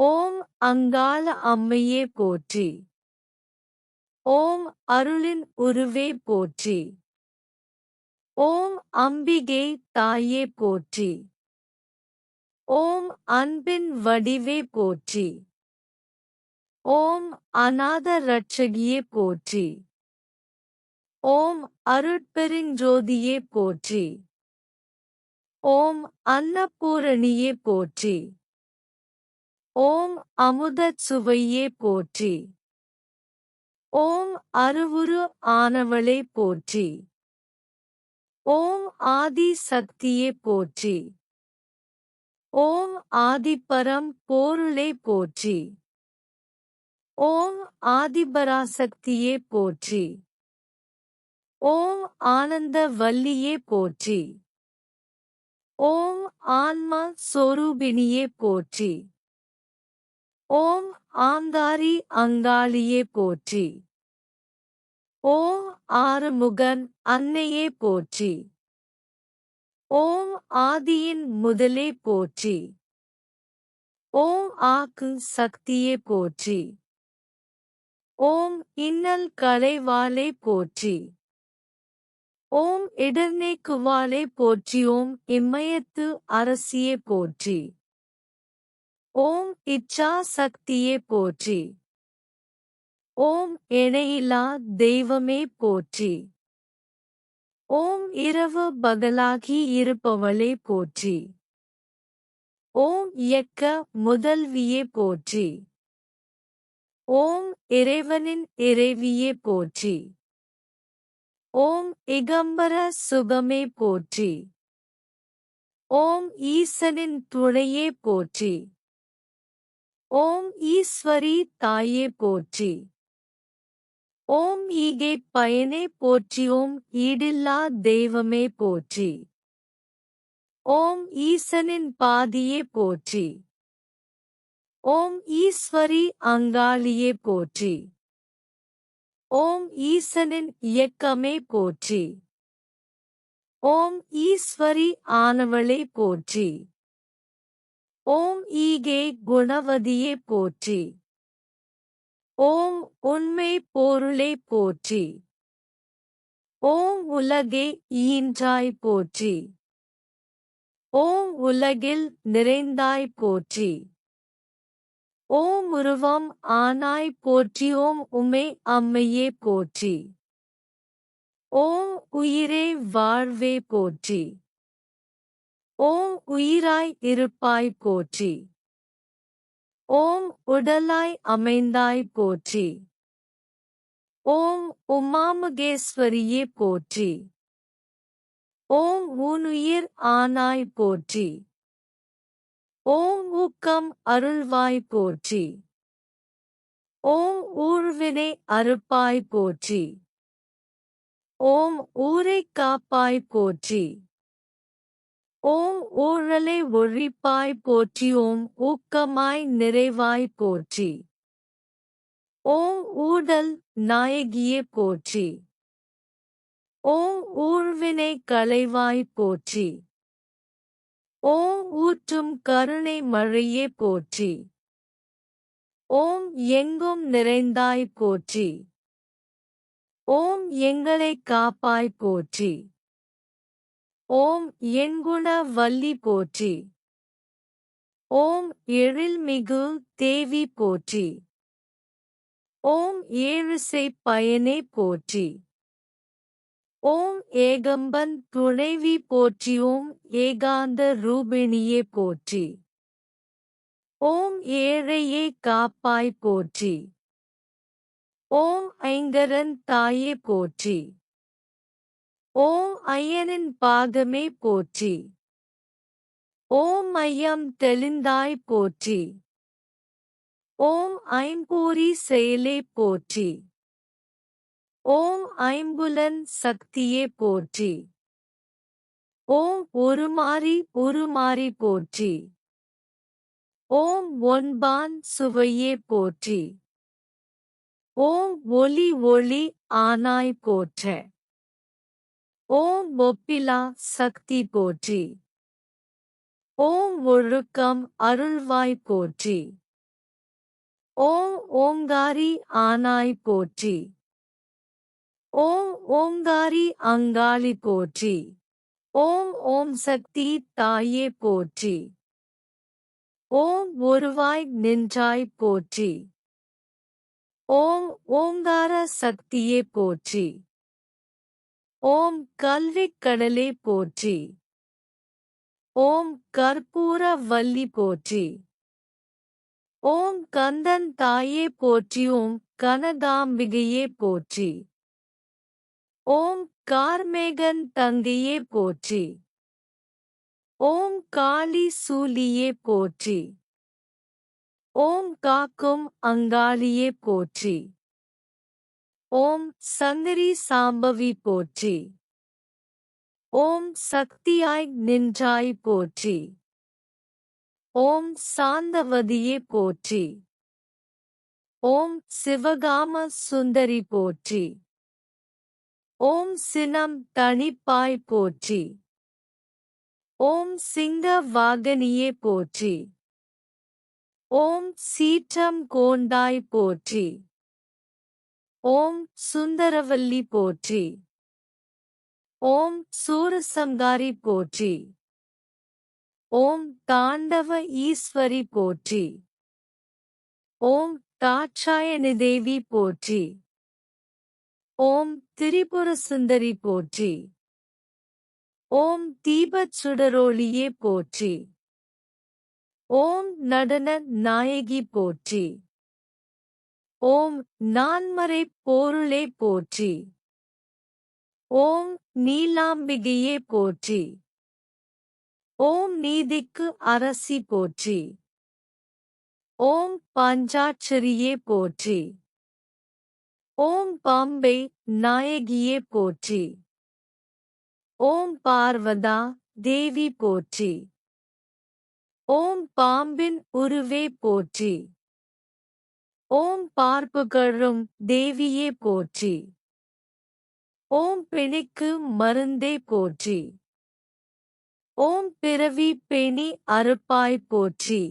ஓம் அங்கால அம்மையே போற்றி. ஓம் அருளின் உருவே போற்றி. ஓம் அம்பிகே தாயே போற்றி. ஓம் அன்பின் வடிவே போற்றி. ஓம் அநாத ரட்சகியே போற்றி. ஓம் அருட்பெருஞ்சோதியே போற்றி. ஓம் அன்னபூரணியே போற்றி. ஓம் அமுதச் சுவையே போற்றி. ஓம் அருவுரு ஆனவளே போற்றி. ஓம் ஆதி சக்தியே போற்றி. ஓம் ஆதிபரம் போருளே போற்றி. ஓம் ஆதிபராசக்தியே போற்றி. ஓம் ஆனந்த வல்லியே போற்றி. ஓம் ஆன்மா சொரூபிணியே போற்றி. ஓம் ஆந்தாரி அங்காளியே போற்றி. ஓம் ஆறுமுகன் அன்னையே போற்றி. ஓம் ஆதியின் முதலே போற்றி. ஓம் ஆக்கு சக்தியே போற்றி. ஓம் இன்னல் கலைவாலே போற்றி. ஓம் இடர்நேக்குவாலே போற்றி ஓம் இம்மயத்து அரசியே போற்றி. ஓம் இச்சா சக்தியே போற்றி. ஓம் இணையிலா தெய்வமே போற்றி. ஓம் இரவு பகலாகி இருப்பவளே போற்றி. ஓம் இயக்க முதல்வியே போற்றி. ஓம் இறைவனின் இறைவியே போற்றி. ஓம் இகம்பர சுகமே போற்றி. ஓம் ஈசனின் துணையே போற்றி. ஓம் ஈஸ்வரி தாயே போற்றி ஓம் ஈகை பயனே போற்றி ஓம் ஈடில்லா தெய்வமே போற்றி ஓம் ஈசனின் பாதியே போற்றி ஓம் ஈஸ்வரி அங்காளியே போற்றி ஓம் ஈசனின் இயக்கமே போற்றி ஓம் ஈஸ்வரி ஆனவளே போற்றி ஓம் ஈகே குணவதியே போற்றி. ஓம் உண்மை பொருளே போற்றி. ஓம் உலகே ஈன்றாய் போற்றி. ஓம் உலகில் நிறைந்தாய் போற்றி. ஓம் உருவம் ஆனாய் போற்றி. ஓம் உமை அம்மையே போற்றி. ஓம் உயிரே வாழ்வே போற்றி. ஓம் உயிராய் இருப்பாய் போற்றி. ஓம் உடலாய் அமைந்தாய் போற்றி. ஓம் உமாமுகேஸ்வரியே போற்றி. ஓம் ஊனுயிர் ஆனாய் போற்றி. ஓம் ஊக்கம் அருள்வாய் போற்றி. ஓம் ஊர்வினை அறுப்பாய் போற்றி. ஓம் ஊரை காப்பாய் போற்றி. ஓம் ஊழலை ஒழிப்பாய் போற்றி ஓம் ஊக்கமாய் நிறைவாய் போற்றி. ஓம் ஊடல் நாயகியே போற்றி. ஓம் ஊழ்வினை களைவாய் போற்றி. ஓம் ஊற்றும் கருணை மழையே போற்றி. ஓம் எங்கும் நிறைந்தாய் போற்றி. ஓம் எங்களை காப்பாய் போற்றி. ஓம் எண்குண வள்ளி போற்றி. ஓம் எழில்மிகு தேவி போற்றி. ஓம் ஏழுசை பயனே போற்றி. ஓம் ஏகம்பன் துணைவி போற்றி. ஓம் ஏகாந்த ரூபிணியே போற்றி. ஓம் ஏழையே காப்பாய் போற்றி. ஓம் ஐங்கரன் தாயே போற்றி. ஓம் ஐயனின் பாதமே போற்றி. ஓம் ஐயம் தெளிந்தாய் போற்றி. ஓம் ஐம்பூரி செயலே போற்றி. ஓம் ஐம்புலன் சக்தியே போற்றி. ஓம் ஒருமாறி உருமாறி போற்றி. ஓம் ஒன்பான் சுவையே போற்றி. ஓம் ஒளி ஒளி ஆனாய் போற்ற. ஓம் ஒப்பிலா சக்தி போற்றி. ஓம் ஒழுக்கம் அருள்வாய் போற்றி. ஓம் ஓங்காரி ஆனாய் போற்றி. ஓம் ஓங்காரி அங்காளி போற்றி. ஓம் ஓம் சக்தி தாயே போற்றி. ஓம் ஒருவாய் நின்றாய் போற்றி. ஓம் ஓங்கார சக்தியே போற்றி. ஓம் கல்விக் கடலே போற்றி. ஓம் கற்பூர வள்ளி போற்றி. ஓம் கந்தன் தாயே போற்றி ஓம் கனகாம்பிகையே போற்றி. ஓம் கார்மேகன் தங்கையே போற்றி. ஓம் காளி சூலியே போற்றி. ஓம் காக்கும் அங்காளியே போற்றி. ஓம் சங்கரி சாம்பவி போற்றி. ஓம் சக்தியாய் நின்றாய் போற்றி. ஓம் சாந்தவதியே போற்றி. ஓம் சிவகாம சுந்தரி போற்றி. ஓம் சினம் தனிப்பாய் போற்றி. ஓம் சிங்க வாகனியே போற்றி. ஓம் சீற்றம் கோண்டாய் போற்றி. ஓம் சுந்தரவல்லி போற்றி. ஓம் சூரசங்காரி போற்றி. ஓம் தாண்டவ ஈஸ்வரி போற்றி. ஓம் தாட்சாயணி தேவி போற்றி. ஓம் திரிபுர சுந்தரி போற்றி. ஓம் தீபச் சுடரோளியே போற்றி. ஓம் நடன நாயகி போற்றி. ஓம் நான்மறை போருளே போற்றி. ஓம் நீலாம்பிகையே போற்றி. ஓம் நீதிக்கு அரசி போற்றி. ஓம் பஞ்சாட்சரியே போற்றி. ஓம் பாம்பே நாயகியே போற்றி. ஓம் பார்வதா தேவி போற்றி. ஓம் பாம்பின் உருவே போற்றி. ஓம் பார்ப்புகழும் தேவியே போற்றி. ஓம் பிணிக்கு மருந்தே போற்றி. ஓம் பிறவி பேணி அறுப்பாய் போற்றி.